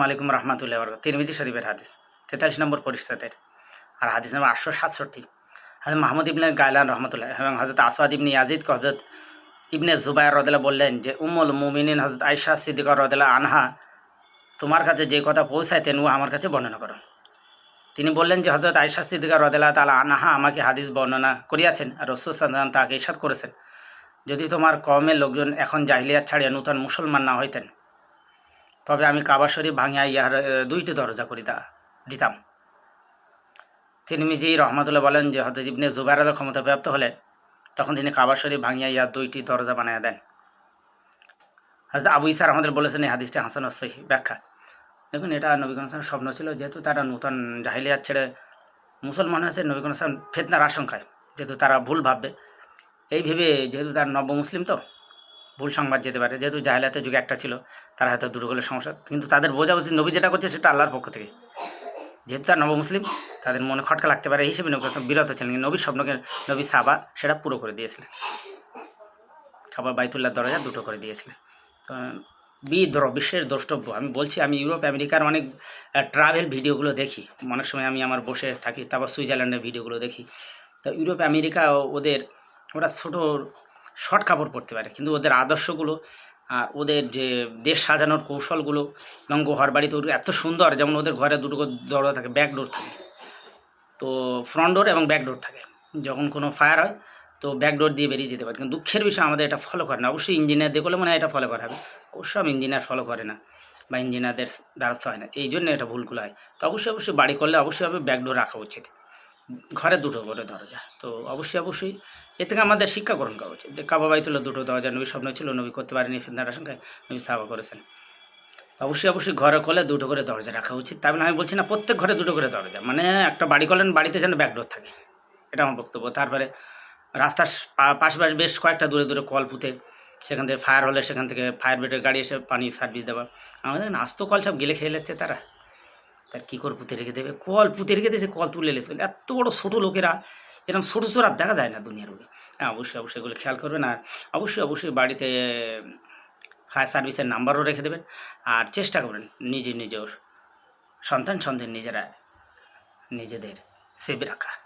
আলাইকুম রহমতুল্লাহ বরক তিরমিজি শরীফের হাদিস, তেতাল্লিশ নম্বর পরিষ্কাতের আর হাদিস নম্বর আটশো সাতষট্টি। হাজরত মাহমুদ ইবনে গায়লান রহমতুল্লাহ এবং হজরত আসাদ ইবনে ইয়াজিদকে হজরত ইবনে জুবাইর রদলা বললেন যে, উম্মুল মুমিনিন হজরত আয়সা সিদ্দিকর রদলা আনহা, তোমার কাছে যে কথা পৌঁছাইতেন ও আমার কাছে বর্ণনা করো। তিনি বললেন যে হজরত আয়সা সিদ্দিকর রদেলা তালা আনহা আমাকে হাদিস বর্ণনা করিয়াছেন আর রসুল তাকে ইসাদ করেছেন। যদি তোমার কমের লোকজন এখন জাহিলিয়াত ছাড়িয়া নূতন মুসলমান না হইতেন তবে আমি কাবা শরীফ ভাঙিয়া ইহার দুইটি দরজা করিতা দিতাম। তিনি মিজি রহমতুল্লাহ বলেন যে হজরত ইবনে জুবাইরাদের ক্ষমতা প্রাপ্ত হলে তখন তিনি কাবা শরীফ ভাঙিয়া ইহার দুইটি দরজা বানাইয়া দেন। হজরত আবু ইসার আমাদের বলেছেন, এই হাদিসটি হাসান সহি, ব্যাখ্যা। দেখুন, এটা নবী কনসার স্বপ্ন ছিল, যেহেতু তারা নূতন জাহিলিয়াত ছেড়ে মুসলমান হয়েছে, নবী কনসাম ফেতনার আশঙ্কায়, যেহেতু তারা ভুল ভাববে। এই ভেবে, যেহেতু তার নব্য মুসলিম তো ভুল সংবাদ যেতে পারে। যেহেতু জাহিলাতের যুগে একটা ছিল, তারা হয়তো দুটো গেলে সমস্যা। কিন্তু তাদের বোঝা উচিত নবী যেটা করছে সেটা আল্লাহর পক্ষ থেকে। যেহেতু তার নব মুসলিম, তাদের মনে খটকা লাগতে পারে, এই হিসেবে নবী বিরত ছিলেন। নবীর স্বপ্নকে নবী সাবা সেটা পুরো করে দিয়েছিলেন। খাবার বাইতুল্লাহ দরজা দুটো করে দিয়েছিলেন। তো বিদ্র বিশ্বের দ্রষ্টব্য। আমি বলছি, আমি ইউরোপ, আমেরিকার অনেক ট্রাভেল ভিডিওগুলো দেখি। অনেক সময় আমি আমার বসে থাকি, তারপর সুইজারল্যান্ডের ভিডিওগুলো দেখি। তো ইউরোপ, আমেরিকা ওদের, ওরা ছোটো শর্ট কাপড় পরতে পারে। কিন্তু ওদের আদর্শগুলো, আর ওদের যে দেশ সাজানোর কৌশলগুলো এবং ঘর বাড়িতে এত সুন্দর। যেমন ওদের ঘরে দুটো দরজা থাকে ব্যাক ডোর থাকে। তো ফ্রন্ট ডোর এবং ব্যাক ডোর থাকে। যখন কোনো ফায়ার হয়, তো ব্যাক ডোর দিয়ে বেরিয়ে যেতে পারে। কিন্তু দুঃখের বিষয়, আমাদের এটা ফলো করে না। অবশ্যই ইঞ্জিনিয়ার দেখলে মনে হয় এটা ফলো করা হবে। অবশ্যই আমি ইঞ্জিনিয়ার ফলো করে না, বা ইঞ্জিনিয়ারদের দ্বারস্থ হয় না। এই জন্য এটা ভুলগুলো হয়। তো অবশ্যই অবশ্যই বাড়ি করলে অবশ্যই হবে ব্যাক ডোর রাখা উচিত। ঘরে দুটো করে দরজা। তো অবশ্যই অবশ্যই এ থেকে আমাদের শিক্ষা গ্রহণ করা উচিত। যে কাবা বাইতুল্লাহ দুটো দরজা নবী স্বপ্ন ছিল, নবী করতে পারেনি ফেন্দার আশঙ্কায় নবী সাবা করেছেন। অবশ্যই অবশ্যই ঘরে কলে দুটো করে দরজা রাখা উচিত। তাই আমি বলছি না, প্রত্যেক ঘরে দুটো করে দরজা। মানে একটা বাড়ি করলেন বাড়িতে যেন ব্যাকডোর থাকে। এটা আমার বক্তব্য। তারপরে রাস্তার পাশাপাশি বেশ কয়েকটা দূরে দূরে কল পুঁতে, সেখান থেকে ফায়ার হলে সেখান থেকে ফায়ার ব্রিগেড গাড়ি এসে পানি সার্ভিস দেওয়া। আমাদের আস্ত কল সব গেলে খেয়ে যাচ্ছে তারা। তার কী করে পুঁতে রেখে দেবে? কল পুঁতে রেখে দিয়েছে, কল তুলে এলে এত বড় ছোটো লোকেরা, এরকম ছোটো ছোটো আর দেখা যায় না দুনিয়ার বুকে। হ্যাঁ অবশ্যই অবশ্যই এগুলো খেয়াল করবেন। আর অবশ্যই অবশ্যই বাড়িতে, ফায়ার সার্ভিসের নাম্বারও রেখে দেবেন। আর চেষ্টা করবেন নিজে নিজের সন্তান সন্তান নিজেরা নিজেদের সেভ রাখা।